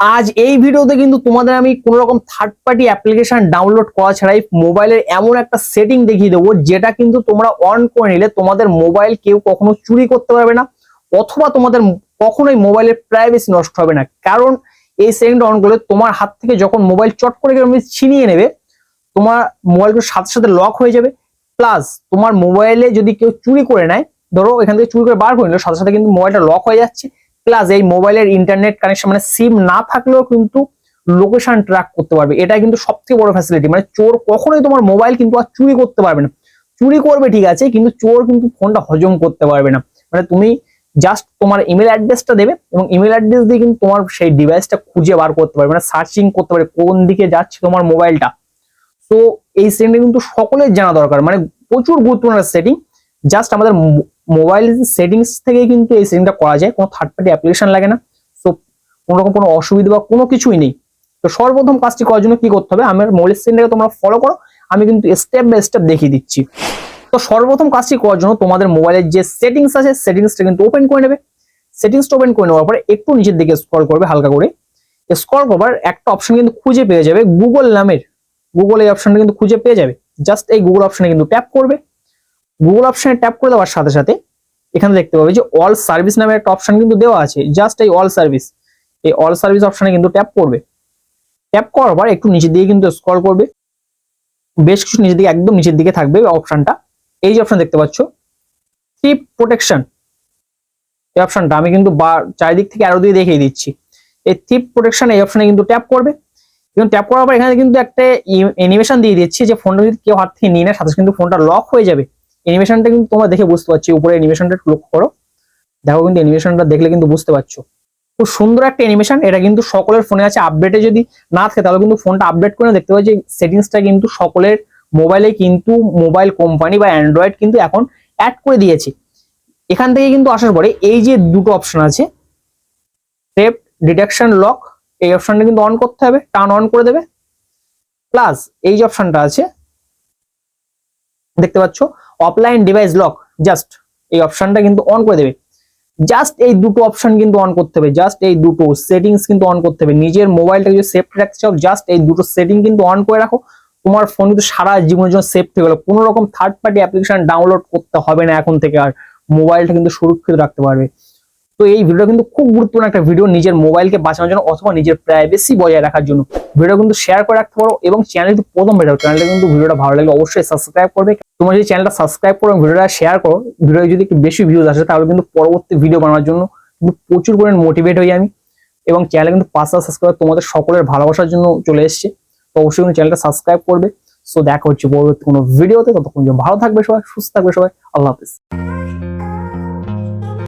আজ এই ভিডিওতে কিন্তু তোমাদের আমি কোনো রকম থার্ড পার্টি অ্যাপ্লিকেশন ডাউনলোড করা ছাড়াই মোবাইলের এমন একটা সেটিং দেখিয়ে দেবো, যেটা কিন্তু তোমরা অন করে নিলে তোমাদের মোবাইল কেউ কখনো চুরি করতে পারবে না, অথবা তোমাদের কখনোই মোবাইলের প্রাইভেসি নষ্ট হবে না। কারণ এই সেটিংটা অন করলে তোমার হাত থেকে যখন মোবাইল চট করে কেউ ছিনিয়ে নেবে, তোমার মোবাইলগুলো সাথে সাথে লক হয়ে যাবে। প্লাস তোমার মোবাইলে যদি কেউ চুরি করে নেয়, ধরো এখান থেকে চুরি করে বার করে নিল, সাথে সাথে কিন্তু মোবাইলটা লক হয়ে যাচ্ছে। প্লাস এই মোবাইলের ইন্টারনেট কানেকশন মানে সিম না থাকলেও কিন্তু লোকেশন ট্র্যাক করতে পারবে। এটা কিন্তু সব থেকে বড় ফ্যাসিলিটি মানে চোর কখনোই তোমার মোবাইল কিন্তু আর চুরি করতে পারবে না। চুরি করবে ঠিক আছে, কিন্তু চোর কিন্তু ফোনটা হজম করতে পারবে না। মানে তুমি জাস্ট তোমার ইমেল অ্যাড্রেসটা দেবে এবং ইমেল অ্যাড্রেস দিয়ে কিন্তু তোমার সেই ডিভাইসটা খুঁজে বার করতে পারবে। মানে সার্চিং করতে পারবে কোন দিকে যাচ্ছে তোমার মোবাইলটা তো এই সেটিংটা কিন্তু সকলের জানা দরকার। মানে প্রচুর গুরুত্বপূর্ণ সেটিং জাস্ট আমাদের মোবাইল সেটিংস থেকে কিন্তু এই সেটিংটা করা যায়। কোনো থার্ড পার্টি অ্যাপ্লিকেশন লাগে না। সো কোনো রকম কোনো অসুবিধা বা কোনো কিছুই নেই। তো সর্বপ্রথম কাজটি করার জন্য কি করতে হবে? আমার মোবাইল সেটিংটাকে তোমরা ফলো করো। আমি কিন্তু স্টেপ বাই স্টেপ দেখিয়ে দিচ্ছি। তো সর্বপ্রথম কাজটি করার জন্য তোমাদের মোবাইলের যে সেটিংস আছে সেটিংসটা কিন্তু ওপেন করে নেবে। সেটিংসটা ওপেন করে নেওয়ার পরে একটু নিচের দিকে স্ক্রল করবে হালকা করে। স্ক্রল করবার একটা অপশন কিন্তু খুঁজে পেয়ে যাবে গুগল নামের। গুগল এই অপশনটা কিন্তু খুঁজে পেয়ে যাবে। জাস্ট এই গুগল অপশনে কিন্তু ট্যাপ করবে। গুগল অপশনে ট্যাপ করে দেওয়ার সাথে সাথে এখানে দেখতে পাবে যে অল সার্ভিস নামে একটা অপশন কিন্তু দেওয়া আছে। জাস্ট এই অল সার্ভিস এই অল সার্ভিস অপশনে কিন্তু ট্যাপ করবে। ট্যাপ করার পর একটু নিচের দিকে কিন্তু স্ক্রল করবে। বেশ কিছু নিচের দিকে, একদম নিচের দিকে থাকবে অপশনটা এই যে অপশন দেখতে পাচ্ছ থিপ প্রোটেকশন এই অপশনটা আমি কিন্তু চারিদিক থেকে আরও দিয়ে দেখিয়ে দিচ্ছি। এই থিপ প্রোটেকশন এই অপশনে কিন্তু ট্যাপ করবে। এবং ট্যাপ করার পর এখানে কিন্তু একটা অ্যানিমেশন দিয়ে দিচ্ছি যে ফোনটা যদি কেউ হাত থেকে নিয়ে নেয়, সাথে কিন্তু ফোনটা লক হয়ে যাবে। অ্যানিমেশনটা কিন্তু তোমরা দেখে বুঝতে পারছি, উপরে অ্যানিমেশনটা একটু লক্ষ্য করো। দেখো কিন্তু অ্যানিমেশনটা দেখলে কিন্তু বুঝতে পারছ। খুব সুন্দর একটা অ্যানিমেশন এটা কিন্তু সকলের ফোনে আছে। আপডেটে যদি না থাকে, তাহলে কিন্তু ফোনটা আপডেট করে দেখতে পাচ্ছি সেটিংসটা কিন্তু সকলের মোবাইলে কিন্তু মোবাইল কোম্পানি বা অ্যান্ড্রয়েড কিন্তু এখন অ্যাড করে দিয়েছে। এখান থেকে কিন্তু আসার পরে এই যে দুটো অপশন আছে সেফ ডিটেকশন লক এই অপশনটা কিন্তু অন করতে হবে টার্ন অন করে দেবে। প্লাস এই যে অপশনটা আছে দেখতে পাচ্ছ? অফলাইন ডিভাইস লক জাস্ট এই অপশনটা কিন্তু অন করে দেবে। জাস্ট এই দুটো অপশন কিন্তু অন করতে হবে। জাস্ট এই দুটো সেটিংস কিন্তু অন করতে হবে। নিজের মোবাইলটা যদি সেফ রাখতে চাও জাস্ট এই দুটো সেটিং কিন্তু অন করে রাখো। তোমার ফোন কিন্তু সারা জীবনের জন্য সেফ থেকে গেলো কোনো রকম থার্ড পার্টি অ্যাপ্লিকেশন ডাউনলোড করতে হবে না এখন থেকে, আর মোবাইলটা কিন্তু সুরক্ষিত রাখতে পারবে। তো এই ভিডিওটা কিন্তু খুব গুরুত্বপূর্ণ একটা ভিডিও নিজের মোবাইলকে বাঁচানোর জন্য অথবা নিজের প্রাইভেসি বজায় রাখার জন্য। ভিডিও কিন্তু শেয়ার করে রাখতে পারো এবং চ্যানেল যদি প্রথম ভিডিও চ্যানেলটা কিন্তু ভিডিওটা ভালো লাগলে অবশ্যই সাবস্ক্রাইব করবে। তোমরা যদি চ্যানেলটা সাবস্ক্রাইব করো ভিডিওটা শেয়ার করো ভিডিও যদি একটু বেশি ভিউজ আসে, তাহলে কিন্তু পরবর্তী ভিডিও বানানোর জন্য কিন্তু প্রচুর পরিমাণ মোটিভেট হই আমি এবং চ্যানেলে কিন্তু পাঁচটা সাবস্ক্রাইব তোমাদের সকলের ভালোবাসার জন্য চলে এসছে। তো অবশ্যই কিন্তু চ্যানেলটা সাবস্ক্রাইব করবে। সো দেখা হচ্ছে পরবর্তী কোনো ভিডিওতে ততক্ষণ ভালো থাকবে সবাই, সুস্থ থাকবে সবাই। আল্লাহ হাফিজ।